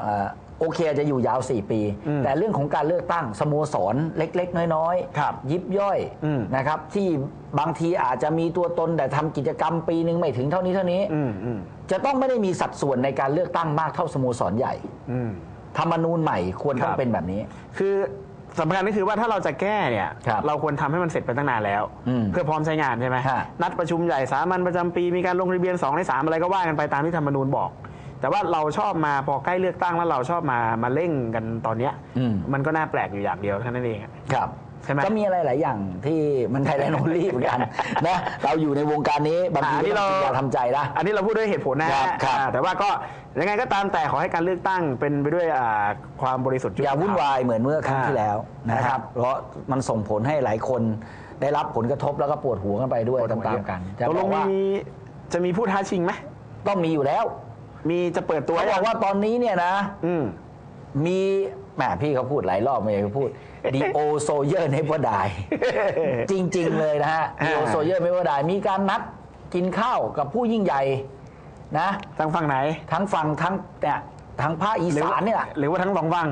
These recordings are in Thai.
เอ่อโอเคอาจจะอยู่ยาว 4 ปี อืมแต่เรื่องของการเลือกตั้งสโมสรเล็ก ๆ น้อยครับยิบย่อยอืมนะครับ ที่บางทีอาจจะมีตัวตนแต่ทำกิจกรรมปีหนึ่งไม่ถึงเท่านี้เท่านี้ อืมอืม จะต้องไม่ได้มีสัดส่วนในการเลือกตั้งมากเท่าสโมสรใหญ่ อืม ธรรมนูญใหม่ควรต้อคงรับ เป็นแบบนี้ คือสำคัญก็คือว่าถ้าเราจะแก้เนี่ย ครับเราควรทำให้มันเสร็จไปตั้งนานแล้ว อืมเพื่อพร้อมใช้งานใช่ไหมฮะนัดประชุมใหญ่สามัญประจำปีมีการลงทะเบียน2ใน3อะไรก็ว่ากันไปตามที่ธรรมนูญบอก แต่ว่าเราชอบมาพอใกล้เลือกตั้งแล้วเราชอบมามาเร่งกันตอนเนี้ยอืมมันก็น่าแปลกอยู่อย่างเดียวแค่นั้นเองอะครับ ใช่ไหมก็มีอะไรหลายอย่างที่มันไทยแลนด์โอลี่เหมือนกัน นะเราอยู่ในวงการนี้บางทีอ่าอันนี้ก็เราต้องกินยาทำใจนะ อันนี้เราพูดด้วยเหตุผลนะครับครับอ่าแต่ว่าก็ยังไงก็ตามแต่ขอให้การเลือกตั้งเป็นไปด้วยอ่าความบริสุทธิ์อย่าวุ่นวายเหมือนเมื่อครั้งอ่าที่แล้วนะคครัรับบเพราะมันส่งผลให้หลายคนได้รับผลกระทบแล้วก็ปวดหัวกันไปด้วยปวดหัวตามๆกันจะตกบลองกว่ามีจะมีผู้ท้าชิงไหมต้องมีอยู่แล้ว มีจะเปิดตัวเขาบอกว่าตอนนี้เนี่ยนะ อืม มีแหมพี่เขาพูดหลายรอบไม่อยากจะพูด The O Soldier Never Die จริง ๆ เลยนะฮะ The O อ่า Soldier Never Die มีการนัดกินข้าวกับผู้ยิ่งใหญ่นะ ทางฝั่งไหน ทั้งฝั่งทั้งเนี่ยทั้งภาคอีสานเนี่ยหรือว่าทั้งสองฝั่ง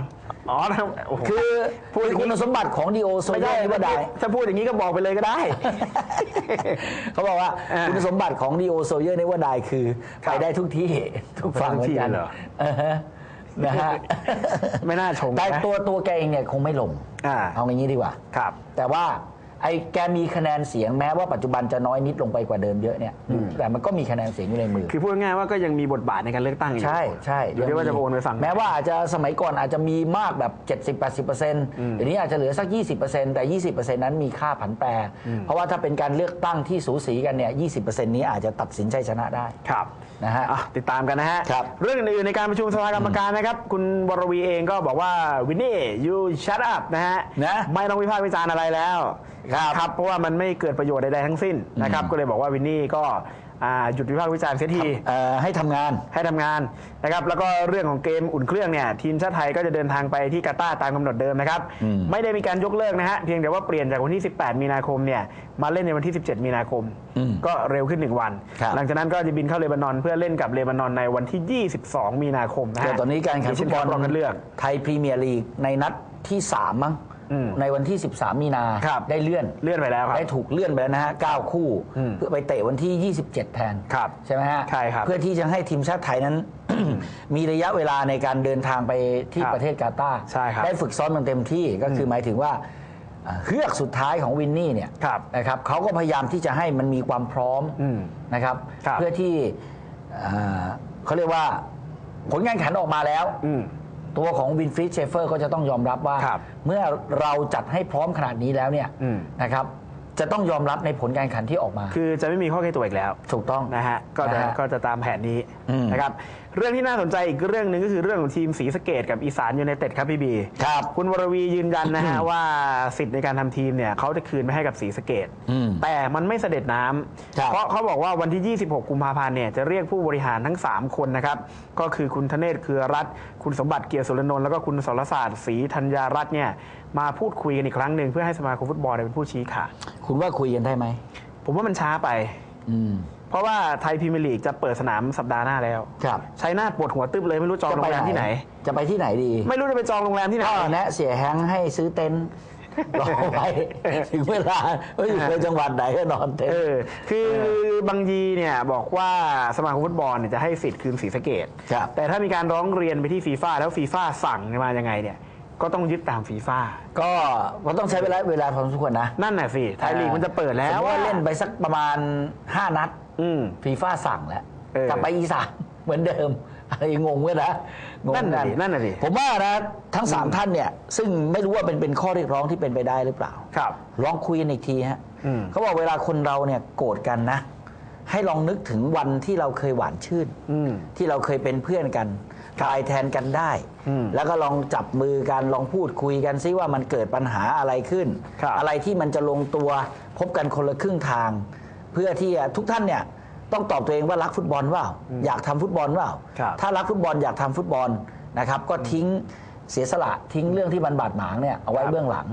อ๋อทั้งโโหคือพูดอย่างคุณนี้สมบัติของ The O ไม่ Soldier ได้ Never Die ถ้าพูดอย่างนี้ก็บอกไปเลยก็ได้ เขาบอกว่าอ่าคุณสมบัติของ D.O. Sawyer ในว่าได้คือครัไปบได้ทุกที่ทุกฝั่งเหมือนกันไปได้ทุกที่เลยเหรอเออฮะนะฮะไม่น่าชมแต่นะตัวตัวแกเองเนี่ยคงไม่ลงอ่าเอาอย่างนี้ดีกว่าครับ แต่ว่า ไอ้แกมีคะแนนเสียงแม้ว่าปัจจุบันจะน้อยนิดลงไปกว่าเดิมเยอะเนี่ยแต่มันก็มีคะแนนเสียงอยู่ในมือ คือพูดง่ายๆว่าก็ยังมีบทบาทในการเลือกตั้งอยู่ใช่ใช่อยู่ที่ว่าจะโอนไปฝั่งไหนแม้ว่าอาจจะสมัยก่อนอาจจะมีมากแบบ 70-80%เดี๋ยวนี้อาจจะเหลือสัก 20%แต่ 20%นั้นมีค่าผันแปร เพราะว่าถ้าเป็นการเลือกตั้งที่สูสีกันเนี่ย 20%นี้อาจจะตัดสินชัยชนะได้ครับนะฮะอะติดตามกันนะฮะครับเรื่องอื่นๆในการประชุมสภากรรมการนะครับ คุณวรวีเองก็บอกว่าวินนี่ you shut up นะฮะนะไม่ต้องวิพากษ์วิจารณ์อะไรแล้ว ครับครับเพราะว่ามันไม่เกิดประโยชน์ใดๆทั้งสิ้นนะครับอืมก็เลยบอกว่าวินนี่ก็อ่าหยุดวิพากษ์วิจารณ์เสียทีเอ่อให้ทำงาน ให้ทำงานนะครับแล้วก็เรื่องของเกมอุ่นเครื่องเนี่ยทีมชาติไทยก็จะเดินทางไปที่กาตาร์ตามกำหนดเดิมนะครับอืม ไม่ได้มีการยกเลิกนะฮะเพียงแต่ว่าเปลี่ยนจากวันที่ 18 มีนาคมเนี่ยมาเล่นในวันที่ 17 มีนาคม อืม ก็เร็วขึ้น 1 วัน ครับ หลังจากนั้นก็จะบินเข้าเลบานอนเพื่อเล่นกับเลบานอนในวันที่ 22 มีนาคมนะเดี๋ยฮะวตอนนี้การแข่งขันฟุตบอลรอบคัดเลือก ไทยพรีเมียร์ลีกในนัดที่ 3 มั้ง อืมในวันที่ 13 มีนาครับ ได้เลื่อน เลื่อนไปแล้วครับ ได้ถูกเลื่อนไปแล้วนะฮะ9คู่ อืม เพื่อไปเตะวันที่ 27 แทน ครับ ใช่ไหมฮะใช่ครับเพื่อที่จะให้ทีมชาติไทยนั้น มีระยะเวลาในการเดินทางไปที่ครับประเทศกาตาร์ใช่ครับได้ฝึกซ้อมมันเต็มที่ก็คือหมายถึงว่าเอ่อเฮือกสุดท้ายของวินนี่เนี่ยครับนะครับเขาก็พยายามที่จะให้มันมีความพร้อมอืมนะครับ ครับเพื่อที่เอ่อเขาเรียกว่าผลงานขันออกมาแล้วอืม ตัวของวินฟรีดเชฟเฟอร์ก็จะต้องยอมรับว่า ครับเมื่อเราจัดให้พร้อมขนาดนี้แล้วเนี่ยอืม นะครับ จะต้องยอมรับในผลการแข่งขันที่ออกมา คือจะไม่มีข้อแก้ตัวอีกแล้วถูกต้องนะฮะก็จะนะฮะ ก็จะตามแผนนี้อืม นะครับเรื่องที่น่าสนใจอีกเรื่องหนึ่งก็คือเรื่องของทีมศรีสะเกดกับอีสานยูไนเต็ดครับพี่บีครับคุณวรวียืนยันนะฮะว่าสิทธิ์ในการทำทีมเนี่ยเขาจะคืนไปให้กับศรีสะเกดอืมแต่มันไม่เสด็จน้ครับำเพราะเขาบอกว่าวันที่ 26 กุมภาพันธ์เนี่ยจะเรียกผู้บริหารทั้ง 3 คนนะครับก็คือคุณธเนศเครือรัตน์คุณสมบัติเกียรติสุรนนท์แล้วก็คุณสรศาสตร์ศรีธัญญารัตน์เนี่ยมาพูดคุยกันอีกครั้งหนึ่งเพื่อให้สมาคมฟุตบอลเนี่ยเป็นผู้ชี้ขาดคุณว่าคุยกันได้ไหมผมว่ามันช้าไป อืม เพราะว่าไทยพรีเมียร์ลีกจะเปิดสนามสัปดาห์หน้าแล้วครับ ชัยนาทปวดหัวตึ๊บเลยไม่รู้จองโรงแรมที่ไหน จะไปที่ไหนดี ไม่รู้จะไปจองโรงแรมที่ไหนก็แนะเสียแฮงค์ให้ซื้อเต็นท์รอไว้ถึงเวลาว่าอยู่ในจังหวัดไหนก็นอนเต็นเอท์อคือบางยีเนี่ยบอกว่าสมาคมฟุตบอลเนี่ยจะให้สิทธิ์คืนศรีสะเกดครับแต่ถ้ามีการร้องเรียนไปที่ฟีฟ่าแล้วฟีฟ่าสั่งมายังไงเนี่ย ก็ต้องยึดตามฟีฟ่าก็ก็ต้องใช้เวลาเวลาพอสมควรนะ นั่นน่ะสิ ไทยลีกมันจะเปิดแล้สมวมติว่าเล่นไปสักประมาณ 5 นัด อืม ฟีฟ่าสั่งแล้วเออ กลับไปอีสานเหมือนเดิมอะไรงงกันนะงงนั่นน่ะดินั่นน่ะดิ ผมว่านะทั้งสามท่านเนี่ย ซึ่งไม่รู้ว่าเป็นเป็นข้อเรียกร้องที่เป็นไปได้หรือเปล่า ครับ ลองคุยกันอีกทีฮะอืม เขาบอกเวลาคนเราเนี่ยโกรธกันนะ ให้ลองนึกถึงวันที่เราเคยหวานชื่น อืม ที่เราเคยเป็นเพื่อนกันตายแทนกันได้ อืมแล้วก็ลองจับมือกัน ลองพูดคุยกันซิว่ามันเกิดปัญหาอะไรขึ้น ครับอะไรที่มันจะลงตัวพบกันคนละครึ่งทาง เพื่อที่จะทุกท่านเนี่ยต้องตอบตัวเองว่ารักฟุตบอลเปล่าอยากทำฟุตบอลเปล่าครับถ้ารักฟุตบอลอยากทำฟุตบอลนะครับ ก็ทิ้งเสียสละทิ้งเรื่องที่มันบาดหมางเนี่ยเอาไว้เบื้องหลัง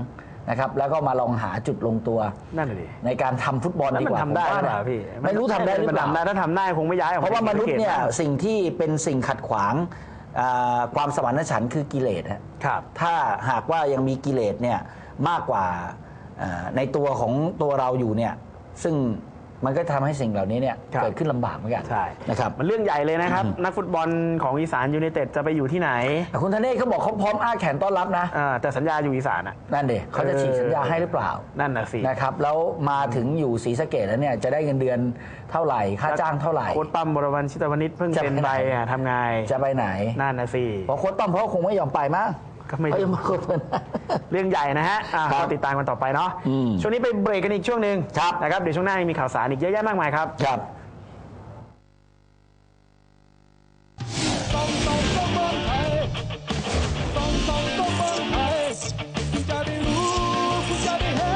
นะครับแล้วก็มาลองหาจุดลงตัวนั่นน่ะดิในการทำฟุตบอลแล้วดีมันกว่าทำได้ผหรือเปว่าล่าพี่ไม่รู้ทำได้หรือมันเปล่าทำได้ถ้าทำได้คงไม่ย้ายออกเพราะว่ามนุษย์เนี่ยศรีสะกษสิ่งที่เป็นสิ่งขัดขวางอ่าความสมานฉันท์คือกิเลสฮะครับถ้าหากว่ายังมีกิเลสเนี่ยมากกว่าอ่าในตัวของตัวเราอยู่เนี่ยซึ่ง มันก็ทำให้สิ่งเหล่านี้เนี่ยครับ เกิดขึ้นลำบากเหมือนกันใช่นะครับมันเรื่องใหญ่เลยนะครับ นักฟุตบอลของอีสานยูไนเต็ดจะไปอยู่ที่ไหนแต่คุณธเนศเขาบอกเขาพร้อมอ้าแขนต้อนรับนะ อ่าแต่สัญญาอยู่อีสานอะนั่นเด็เขาจะฉีกสัญญาให้หรือเปล่า นั่นน่ะสินะครับแล้วมาถึงอยู่ศรีสะเกดแล้วเนี่ยจะได้เงินเดือนเท่าไหร่ ค่าจ้างเท่าไหร่ โค้ดปั้มบรวันชิตวณิชเพิ่งจะไปเป็นไหน ใบอะทำไงจะไปไหน นั่นนะสิเพราะโค้ชต้อมเขาก็คงไม่ยอมไปมั้ง ก็ไม่เขายังมาโค้ชเรื่องใหญ่นะฮะอะครับก็ติดตามกันต่อไปเนาะอืมช่วงนี้ไปเบรกกันอีกช่วงหนึ่งครับ นะครับเดี๋ยวช่วงหน้ายังมีข่าวสารอีกเยอะแยะมากมายครับ ครับ ส่องส่องก็เมืองไทยส่องส่องก็เมืองไทยคุณจะได้รู้ คุณจะได้เห็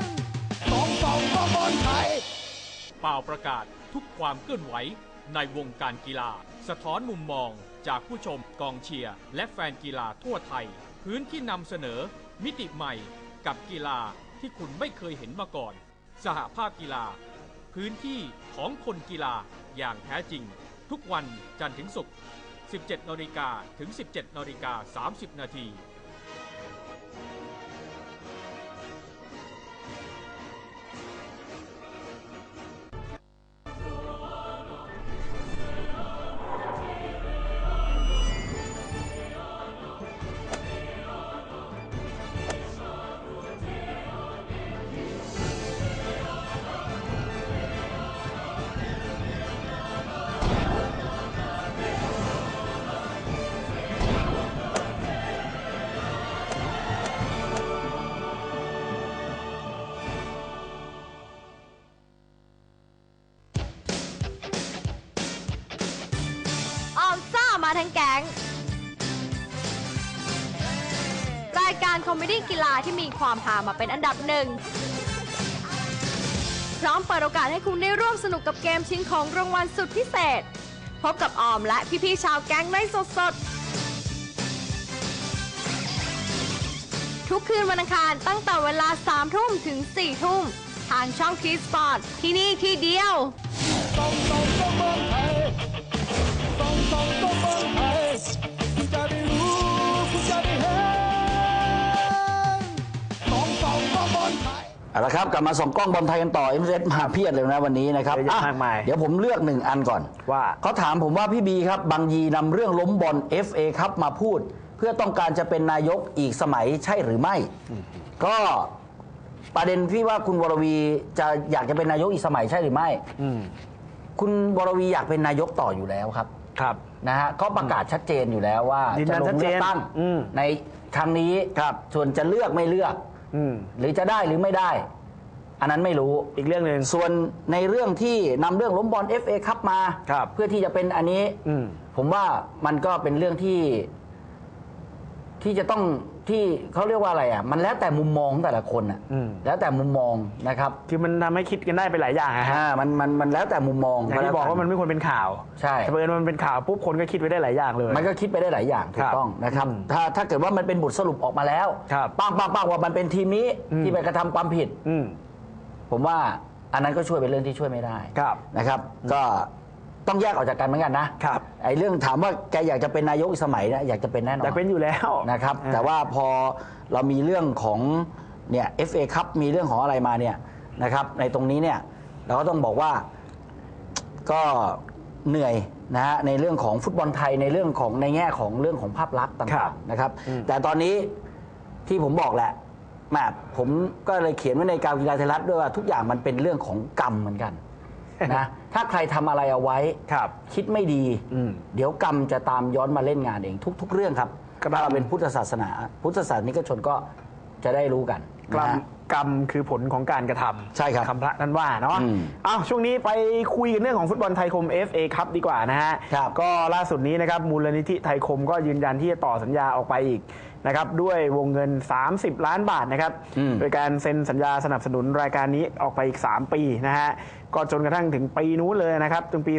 นส่องส่องก็เมืองไทย เป่าประกาศทุกความเคลื่อนไหวในวงการกีฬา สะท้อนมุมมอง จากผู้ชมกองเชียร์ และแฟนกีฬาทั่วไทย พื้นที่นำเสนอมิติใหม่กับกีฬาที่คุณไม่เคยเห็นมาก่อน สหภาพกีฬา พื้นที่ของคนกีฬาอย่างแท้จริง ทุกวันจันทร์ถึงศุกร์ 17นาฬิกาถึง 17นาฬิกา30นาที คอมเมดี้กีฬาที่มีความหามาเป็นอันดับหนึ่ง พร้อมเปิดโอกาสให้คุณได้ร่วมสนุกกับเกมชิงของรางวัลสุดพิเศษ พบกับออมและพี่ๆชาวแก๊งได้สดๆ ทุกคืนวันอังคารตั้งแต่เวลา3ทุ่มถึง4ทุ่มทางช่องทีสปอร์ตที่นี่ที่เดียว เอาละครับกลับมาส่องกล้องบอลไทยกันต่อเอ็มเซมาเพียดเลยนะวันนี้นะครับเยอะแยะอะมากมายเดี๋ยวผมเลือกหนึ่งอันก่อนว่า เขาถามผมว่าพี่บีครับบางยีนำเรื่องล้มบอล FA ครับมาพูด เพื่อต้องการจะเป็นนายกอีกสมัยใช่หรือไม่ ก็ประเด็นที่ว่าคุณวรวีจะอยากจะเป็นนายกอีกสมัยใช่หรือไม่ อืมคุณวรวีอยากเป็นนายกต่ออยู่แล้วครับ ครับ นะฮะก็ประกาศชัดเจนอยู่แล้วว่ายืนยัจะนลชัดงเจเลือนกตั้งอืมในครั้งนี้ครับส่วนจะเลือกไม่เลือก อืม หรือจะได้หรือไม่ได้ อันนั้นไม่รู้ อีกเรื่องหนึ่ง ส่วนในเรื่องที่นำเรื่องล้มบอล FA คัพมา ครับ เพื่อที่จะเป็นอันนี้ อืม ผมว่ามันก็เป็นเรื่องที่ที่จะต้อง ที่เขาเรียกว่าอะไรอะ มันแล้วแต่มุมมองของแต่ละคนอะอืม แล้วแต่มุมมองนะครับคือมันทำให้คิดกันได้ไปหลายอย่างอะฮะอ่ามันมันมันแล้วแต่มุมมองอย่างที่บอกว่ามันไม่ควรเป็นข่าวใช่ แต่เผอิญมันเป็นข่าวปุ๊บคนก็คิดไว้ได้หลายอย่างเลย มันก็คิดไปได้หลายอย่างถูครักบต้องนะครับ อืมถ้าถ้าเกิดว่ามันเป็นบทสรุปออกมาแล้วครับปังปังปังว่ามันเป็นทีมนี้อืม ที่ไปกระทำความผิด อืมผมว่าอันนั้นก็ช่วยเป็นเรื่องที่ช่วยไม่ได้ครับนะครับ ก็ต้องแยกออกจากกันเหมือนกันนะครับ ไอ้เรื่องถามว่าแกอยากจะเป็นนายกอีกสมัยนะอยากจะเป็นแน่นอนแต่เป็นอยู่แล้วนะครับอ่าแต่ว่าพอเรามีเรื่องของเนี่ย FA ครับมีเรื่องของอะไรมาเนี่ยนะครับในตรงนี้เนี่ยเราก็ต้องบอกว่าก็เหนื่อยนะฮะในเรื่องของฟุตบอลไทยในเรื่องของในแง่ของเรื่องของภาพลักษณ์ครัต่าบงๆนะครับอืมแต่ตอนนี้ที่ผมบอกแหละแหมผมก็เลยเขียนไว้ในการกีฬาไทยรัฐด้วยว่าทุกอย่างมันเป็นเรื่องของกรรมเหมือนกัน นะถ้าใครทำอะไรเอาไว้ ครับ คิดไม่ดี อืมเดี๋ยวกรรมจะตามย้อนมาเล่นงานเองทุก ๆ เรื่องครับครับ ถ้าเราเป็นพุทธศาสนา พุทธศาสนิกชนก็จะได้รู้กัน กรรนะมฮะกรรมคือผลของการกระทำใช่ครับคำพระนั้นว่าเนาะอืมอ้าวช่วงนี้ไปคุยกันเรื่องของฟุตบอลไทยคม FA ครับดีกว่านะฮะ ครับก็ล่าสุดนี้นะครับมูลนิธิไทยคมก็ยืนยันที่จะต่อสัญญาออกไปอีกนะครับด้วยวงเงิน 30 ล้านบาทนะครับ อืม โดยการเซ็นสัญญาสนับสนุนรายการนี้ออกไปอีก 3 ปีนะฮะ ก็จนกระทั่งถึงปีนู้นเลยนะครับจนปี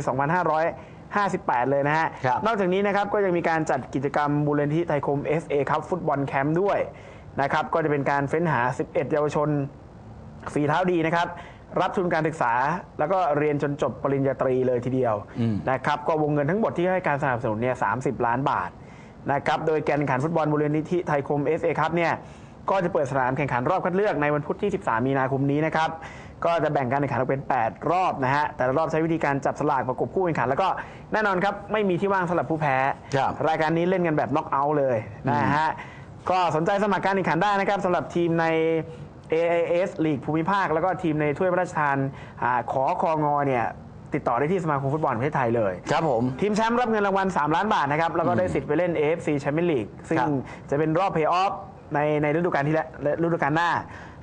2558 เลยนะฮะ ครับ นอกจากนี้นะครับก็ยังมีการจัดกิจกรรมมูลนิธิไทยคม FA ครับฟุตบอลแคมป์ด้วย นะครับก็จะเป็นการเฟ้นหา 11 เยาวชนฝีเท้าดีนะครับ รับทุนการศึกษา แล้วก็เรียนจนจบปริญญาตรีเลยทีเดียวอืมนะครับก็วงเงินทั้งหมดที่ให้การสนับสนุนเนี่ยสาล้านบาทนะครับโดยการแข่งขันฟุตบอลมูลนิธิไทยคม FA ครับเนี่ยก็จะเปิดสนามแข่งขันรอบคัดเลือกในวันพุธที่ 13 มีนาคมนี้นะครับก็จะแบ่งการแข่งขันออกเป็น 8 รอบนะฮะ แต่ละรอบใช้วิธีการจับสลากประกบคู่แข่งขัน แล้วก็แน่นอนครับ ไม่มีที่ว่างสำหรับผู้แพ้ครับรายการนี้เล่นกันแบบน็อกเอาท์เลยนะฮะ ก็สนใจสมัครการแข่งขันได้นะครับสำหรับทีมใน AIS ลีกภูมิภาค แล้วก็ทีมในถ้วยพระราชทานอาขอคองอเนี่ยติดต่อได้ที่สมาคมฟุตบอลแห่งประเทศไทยเลย ครับผม ทีมแชมป์รับเงินรางวัล 3 ล้านบาทนะครับ แล้วก็ได้สิทธิ์ไปเล่น AFC Champions League ซึ่งครับจะเป็นรอบเพย์ออฟในในฤดูกาลที่แล้วฤดูกาลหน้า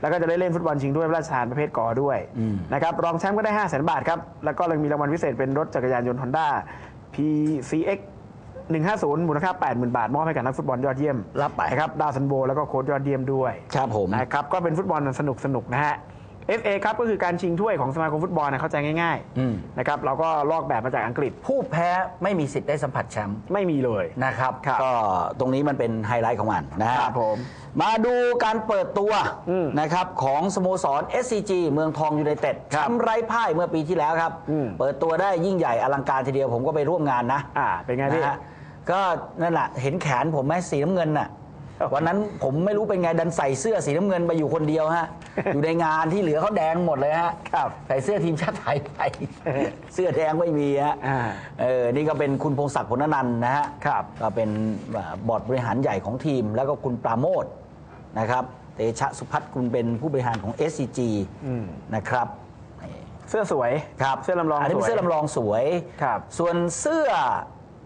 แล้วก็จะได้เล่นฟุตบอลชิงถ้วยพระราชทานประเภทกอด้วยนะครับรองแชมป์ก็ได้ 5 0 0 0 0 0 บาทครับ แล้วก็ยังมีรางวัลพิเศษเป็นรถจักรยานยนต์ Honda PCX 150 มูลค่า 80,000 บาท มอบให้กับนักฟุตบอลยอดเยี่ยมรับไปนะครับดาวซันโบแล้วก็โค้ชยอดเยี่ยมด้วยครับผมนะครับก็เป็นฟุตบอลสนุกสนุกๆนะฮะ FA ครับก็คือการชิงถ้วยของสมาคมฟุตบอลนะเข้าใจง่ายอืมๆนะครับเราก็ลอกแบบมาจากอังกฤษ ผู้แพ้ไม่มีสิทธิ์ได้สัมผัสแชมป์ไม่มีเลยนะครับครับก็ตรงนี้มันเป็นไฮไลท์ของมันนะฮะครับผมมาดูการเปิดตัวอืมนะครับของสโมสร SCG เมืองทองยูไนเต็ดครัแชบมป์ไร้พ่ายเมื่อปีที่แล้วครับอืมเปิดตัวได้ยิ่งใหญ่อลังการทีเดียวผมก็ไปร่วมงานนะ อ่าเป็นไงพี่นะฮะ ก็นั่นแหละเห็นแขนผมไหมสีน้ำเงินน่ะวันนั้นผมไม่รู้เป็นไงดันใส่เสื้อสีน้ำเงินไปอยู่คนเดียวฮะ อยู่ในงานที่เหลือเขาแดงหมดเลยฮะครับใส่เสื้อทีมชาติไทยไปเสื้อแดงไม่มีฮะอ่า เออนี่ก็เป็นคุณพงศักดิ์ผลนันท์นะฮะ ครับ ก็เป็นบอร์ดบริหารใหญ่ของทีม แล้วก็คุณปราโมทนะครับเตชะสุพัฒน์คุณเป็นผู้บริหารของ SCG อืม นะครับนี่เสื้อสวยครับเสื้อลำลองอันนี้เป็นสวย เสื้อลำลองสวย ครับส่วนเสื้อ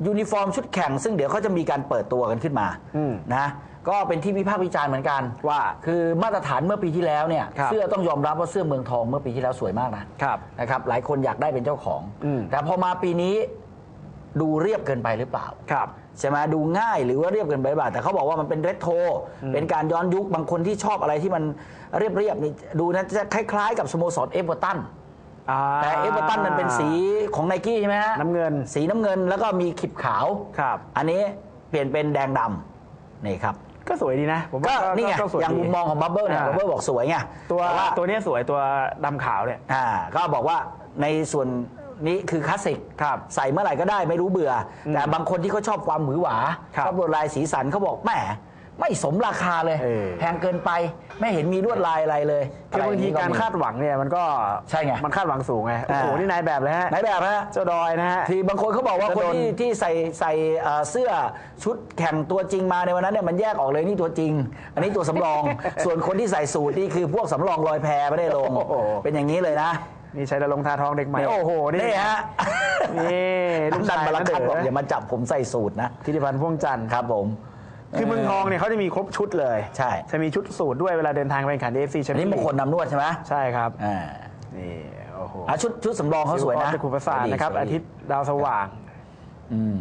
ยูนิฟอร์มชุดแข่ง ซึ่งเดี๋ยวเขาจะมีการเปิดตัวกันขึ้นมาอืม นะก็เป็นที่วิพากษ์วิจารณ์เหมือนกัน ว่า คือมาตรฐานเมื่อปีที่แล้วเนี่ยครับ เสื้อต้องยอมรับว่าเสื้อเมืองทองเมื่อปีที่แล้วสวยมากนะครับ นะครับหลายคนอยากได้เป็นเจ้าของ อืม แต่พอมาปีนี้ดูเรียบเกินไปหรือเปล่า ครับ ใช่ไหมดูง่ายหรือว่าเรียบเกินไปหรือเปล่าแต่เขาบอกว่ามันเป็นเรโทรเป็นการย้อนยุคบางคนที่ชอบอะไรที่มันเรียบเรียบๆนี่ดูนะจะคล้ายๆกับสโมสรเอเวอร์ตัน อ่าแต่เอเวอร์ตันมันเป็นสีของไนกี้ใช่ไหมฮะน้ำเงินสีน้ำเงินแล้วก็มีขีบขาว ครับ อันนี้เปลี่ยนเป็นแดงดำนี่ครับ ก็สวยดีนะ ผมก็ว่านี่ไงสวอย่างมุมมองของบับเบิ้ลเนี่ยาบับเบิ้ลบอกสวยไงตัวแต่ว่าตัวเนี้ยสวยตัวดำขาวเนี่ย อ่าก็บอกว่าในส่วนนี้คือคลาสสิกครับใส่เมื่อไหร่ก็ได้ไม่รู้เบื่ออแต่บางคนที่เขาชอบความหวือหวาครับ ชอบลวดลายสีสันเขาบอกแหม ไม่สมราคาเลยเออ แพงเกินไปไม่เห็นมีลวดลายอะไรเลยคือบางทีะไอย่การมีคาดหวังเนี่ยมันก็ใช่ไง มันคาดหวังสูงไงโอ้โหอ่านี่ นี่นายแบบเลยฮะไหนแบบฮะ เจ้าดอยนะฮะ ที่บางคนเขาบอกว่าจะคนโดนที่ที่ใส่ใส่เอ่อเสื้อชุดแข่งตัวจริงมาในวันนั้นเนี่ยมันแยกออกเลยนี่ตัวจริง อันนี้ตัวสำรอง ส่วนคนที่ใส่สูทนี่คือพวกสำรองลอยแพไม่ได้ลง โอ้โห เป็นอย่างนี้เลยนะนี่ใช้ดารงทาทองเด็กใหม่โอ้โหนี่นี่ฮะนี่ลูกดันชายบาลันะคัดบอกเด๋ออย่ามาจับผมใส่สูทนะธิติพันธ์พ่วงจันทร์ครับผม คือเมืองทองเนี่ยเขาจะมีครบชุดเลยใช่ จะมีชุดสูตรด้วยเวลาเดินทางไปแข่งขันเอฟซีแชมอันเปี้ยนี้นมงคลนำนวดใช่ไหมใช่ครับอ่านี่โอ้โหอะชุดชุดสำรองเขาสวยนะจะคุณประสานนะครับ สวดีอาทิตย์ดาวสว่างอืม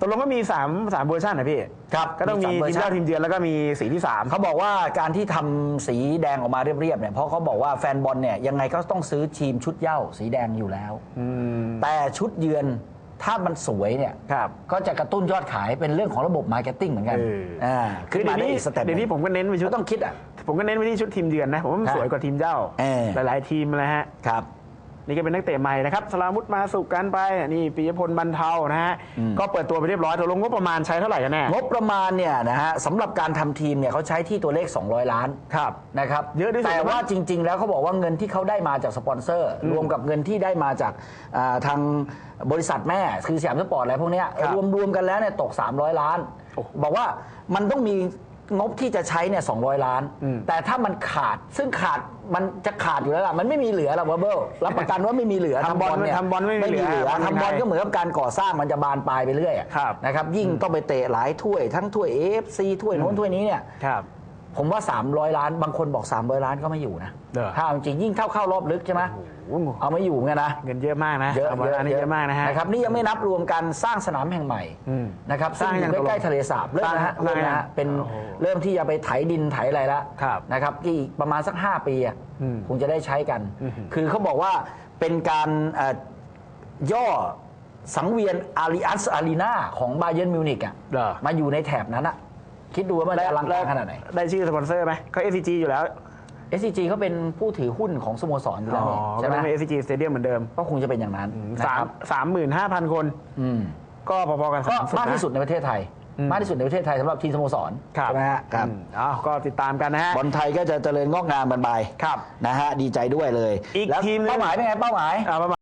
ตกลงก็มี3ามสามเวอร์ชันนะพี่ครับก็ต้องมีมีสามเวอร์ทีมชัน เจ้าทีมเยือนแล้วก็มีสีที่3เขาบอกว่าการที่ทำสีแดงออกมาเรียบๆเนี่ยเพราะเขาบอกว่าแฟนบอลเนี่ยยังไงก็ต้องซื้อทีมชุดเหย้าสีแดงอยู่แล้ว แต่ชุดเยือน ถ้ามันสวยเนี่ยครับก็จะกระตุ้นยอดขายเป็นเรื่องของระบบมาร์เก็ตติ้งเหมือนกันเอออ่อ่าขึ้นมาได้อีกสเต็ปหเดี๋ยวนึ่นี้งผมก็เน้นไปชุด ก็ต้องคิดอะ ผมก็เน้นไปที่ชุดทีมเยือนนะ ผมว่ามันครับสวยกว่าทีมเจ้า เออ หลาย ๆ ทีมเลยฮะ ครับ นี่ก็เป็นนักเตะใหม่นะครับสลามุตมาสุกกันไปนี่ปิยพลบรรเทานะฮะก็เปิดตัวไปเรียบร้อยตกลงงบประมาณใช้เท่าไหร่กันแน่งบประมาณเนี่ยนะฮะสำหรับการทำทีมเนี่ยเขาใช้ที่ตัวเลข 200 ล้านครับนะครับเยอะที่สุดแต่ว่าจริง ๆ แล้วเขาบอกว่าเงินที่เขาได้มาจากสปอนเซอร์ รวมกับเงินที่ได้มาจากอ่าทางบริษัทแม่คือสยามสปอร์ตอะไรพวกเนี้ยครับรวมๆกันแล้วเนี่ยตก 300 ล้านโอ้โหบอกว่ามันต้องมี งบที่จะใช้เนี่ย200ล้าน อืม แต่ถ้ามันขาดซึ่งขาดมันจะขาดอยู่แล้วล่ะมันไม่มีเหลือหรอกเบิร์รับประกันว่าไม่มีเหลือทำบอลเนี่ยทำบอลไม่มีไม่มีเหลือเหลือทำบอลทำยังไงก็เหมือนกับการก่อสร้างมันจะบานปลายไปเรื่อยอะครับ นะครับยิ่งต้องไปเตะหลายถ้วยทั้งถ้วย AFC ถ้วยโน้นถ้วยนี้เนี่ย ครับ ผมว่า 300 ล้าน บางคนบอก 300 ล้านก็ไม่อยู่นะเหรอถ้าเอาจริงยิ่งเข้าเข้ารอบลึกใช่ไหมโอ้โหเอาไม่อยู่เหมือนกันนะ เงินเยอะมากนะเยอะทำบอลอันนี้เยอะมากนะฮะ นะครับนี่ยังไม่นับรวมกันสร้างสนามแห่งใหม่อืมนะครับสร้างซึ่งอยังยู่ใกล้ตกลงๆทะเลสาบเริ่มนะฮะสร้างเริ่มนะฮะสร้างยังเป็นโอ้โหเริ่มที่จะไปไถดินไถอะไรแล้วครับนะครับที่อีกประมาณสัก 5 ปีอะอืมคงจะได้ใช้กัน อืมคือเขาบอกว่าเป็นการเอ่อย่อสังเวียนอาริอัสอารีนาของบาเยิร์นมิวนิกอะเหรอมาอยู่ในแถบนั้นอะ คิดดูว่ามันจะอลังการขนาดไหน ได้ชื่อสปอนเซอร์ไหมเขา SCG อยู่แล้ว SCG เขาเป็นผู้ถือหุ้นของสโมสรอยู่แล้วอ๋อนี่ก็ใช่ไหมต้องเป็น SCG Stadium เหมือนเดิมก็คงจะเป็นอย่างนั้นนะสาคมรับสามหมื่นห้าพันคน อืมก็พอๆกันก็30มากนะที่สุดในประเทศไทยอืมมากที่สุดในประเทศไทยสำหรับทีมสโมสรครับใช่ไหมฮะครับอืมอ้าวก็ติดตามกันนะฮะ บอลไทยก็จะเจริญงอกงามบันไปครับ นะฮะ ดีใจด้วยเลย อีกแล้วทีมหนึ่ง เป้าหมายเป็นไงเป้าหมาย อ่าประมาณ